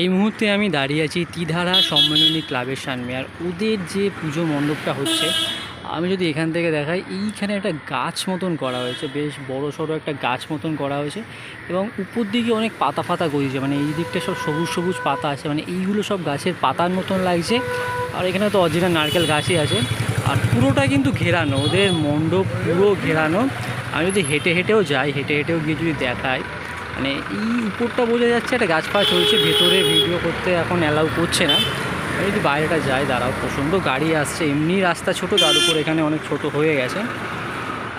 এই মুহূর্তে আমি দাঁড়িয়ে আছি তিধারা সম্মেলনী ক্লাবের সামনে। আর ওদের যে পুজো মণ্ডপটা হচ্ছে, আমি যদি এখান থেকে দেখাই, এইখানে একটা গাছ মতন করা হয়েছে, বেশ বড় সড়ো একটা গাছ মতন করা হয়েছে এবং উপর দিকে অনেক পাতা ফাতা গজিয়েছে মানে এই দিকটা সব সবুজ সবুজ পাতা আছে মানে এইগুলো সব গাছের পাতার মতন লাগছে। আর এখানে তো অরিজিনাল নারকেল গাছই আছে। আর পুরোটা কিন্তু ঘেরানো, ওদের মণ্ডপ পুরো ঘেরানো। আমি যদি হেঁটে হেঁটেও যাই, হেঁটে হেঁটেও গিয়ে যদি দেখাই মানে এই উপরটা বোঝা যাচ্ছে একটা গাছপালা চলছে, ভেতরে ভিডিও করতে এখন অ্যালাউ করছে না। যদি বাইরেটা যায়, দাঁড়াও, প্রচণ্ড গাড়ি আসছে, এমনি রাস্তা ছোট, তার উপর এখানে অনেক ছোট হয়ে গেছে।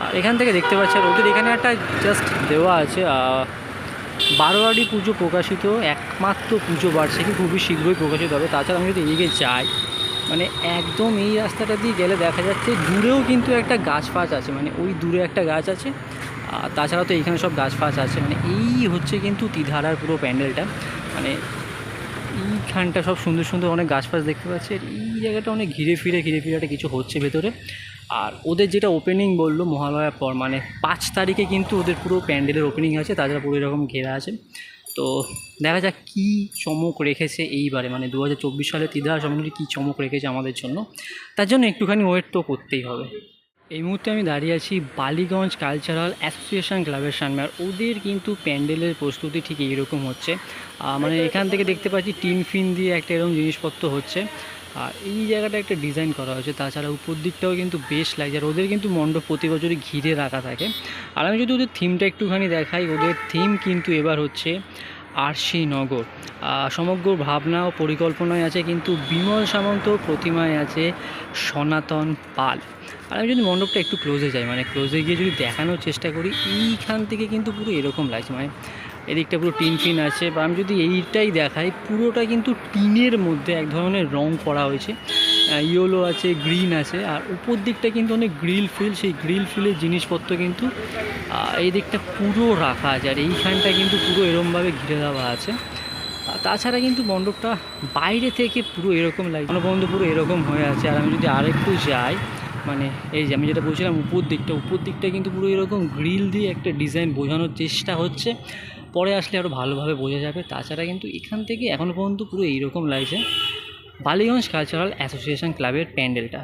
আর এখান থেকে দেখতে পাচ্ছি, আর ওদের এখানে একটা জাস্ট দেওয়া আছে বারোয়ারি পুজো প্রকাশিত, একমাত্র পুজো বার্ষিকী খুবই শীঘ্রই প্রকাশিত হবে। তাছাড়া আমি যদি এদিকে যাই মানে একদম এই রাস্তাটা দিয়ে গেলে দেখা যাচ্ছে দূরেও কিন্তু একটা গাছ ফাছ আছে মানে ওই দূরে একটা গাছ আছে। আর তাছাড়া তো এইখানে সব গাছ ফাছ আছে মানে এই হচ্ছে কিন্তু তিধারার পুরো প্যান্ডেলটা। মানে এইখানটা সব সুন্দর সুন্দর অনেক গাছ ফাছ দেখতে পাচ্ছি, আর এই জায়গাটা অনেক ঘিরে ফিরে ঘিরে ফিরে একটা কিছু হচ্ছে ভেতরে। আর ওদের যেটা ওপেনিং বলল মহালয়ার পর মানে পাঁচ তারিখে কিন্তু ওদের পুরো প্যান্ডেলের ওপেনিং আছে, তাছাড়া পুরো এরকম ঘেরা আছে। তো দেখা যাক কী চমক রেখেছে এইবারে। মানে দু হাজার চব্বিশ সালে তিধারা সম্বন্ধে কী চমক রেখেছে আমাদের জন্য। তার জন্য একটুখানি ওয়েট তো করতেই হবে। এই মুহূর্তে আমি দাঁড়িয়ে আছি বালিগঞ্জ কালচারাল অ্যাসোসিয়েশন ক্লাবের সামনে। আর ওদের কিন্তু প্যান্ডেলের প্রস্তুতি ঠিক এইরকম হচ্ছে। মানে এখান থেকে দেখতে পাচ্ছি টিন ফিন দিয়ে একটা এরকম জিনিসপত্র হচ্ছে। আর এই জায়গাটা একটা ডিজাইন করা হয়েছে, তাছাড়া উপর দিকটাও কিন্তু বেশ লাগছে আর ওদের কিন্তু মণ্ডপ প্রতি বছরই ঘিরে রাখা থাকে। আর আমি যদি ওদের থিমটা একটুখানি দেখাই, ওদের থিম কিন্তু এবার হচ্ছে আরশি নগর। সমগ্র ভাবনা ও পরিকল্পনায় আছে, কিন্তু বিমল সামন্ত প্রতিমায় আছে সনাতন পাল। আর আমি যদি মণ্ডপটা একটু ক্লোজে যাই মানে ক্লোজে গিয়ে যদি দেখানোর চেষ্টা করি, এইখান থেকে কিন্তু পুরো এরকম লাগছে মানে এদিকটা পুরো টিন ফিন আছে, বা আমি যদি এইটাই দেখাই, পুরোটা কিন্তু টিনের মধ্যে এক ধরনের রং করা হয়েছে। ইয়েলো আছে গ্রিন আছে, আর উপর দিকটা কিন্তু অনেক গ্রিল ফিল সেই গ্রিল ফিলের জিনিসপত্র কিন্তু এই দিকটা পুরো রাখা আছে, আর এইখানটা কিন্তু পুরো এরমভাবে ঘিরে দেওয়া আছে। তাছাড়া কিন্তু মণ্ডপটা বাইরে থেকে পুরো এরকম লাগে বন্ধু পুরো এরকম হয়ে আছে। আর আমি যদি আরেকটু যাই মানে এই যে আমি যেটা বলছিলাম, উপর দিকটা উপর দিকটা কিন্তু পুরো এরকম গ্রিল দিয়ে একটা ডিজাইন বোঝানোর চেষ্টা হচ্ছে। পরে আসলে আরও ভালোভাবে বোঝা যাবে। তাছাড়া কিন্তু এখান থেকে এখনও পর্যন্ত পুরো এইরকম লাগছে বালিগঞ্জ কালচারাল অ্যাসোসিয়েশন ক্লাবের প্যান্ডেলটা।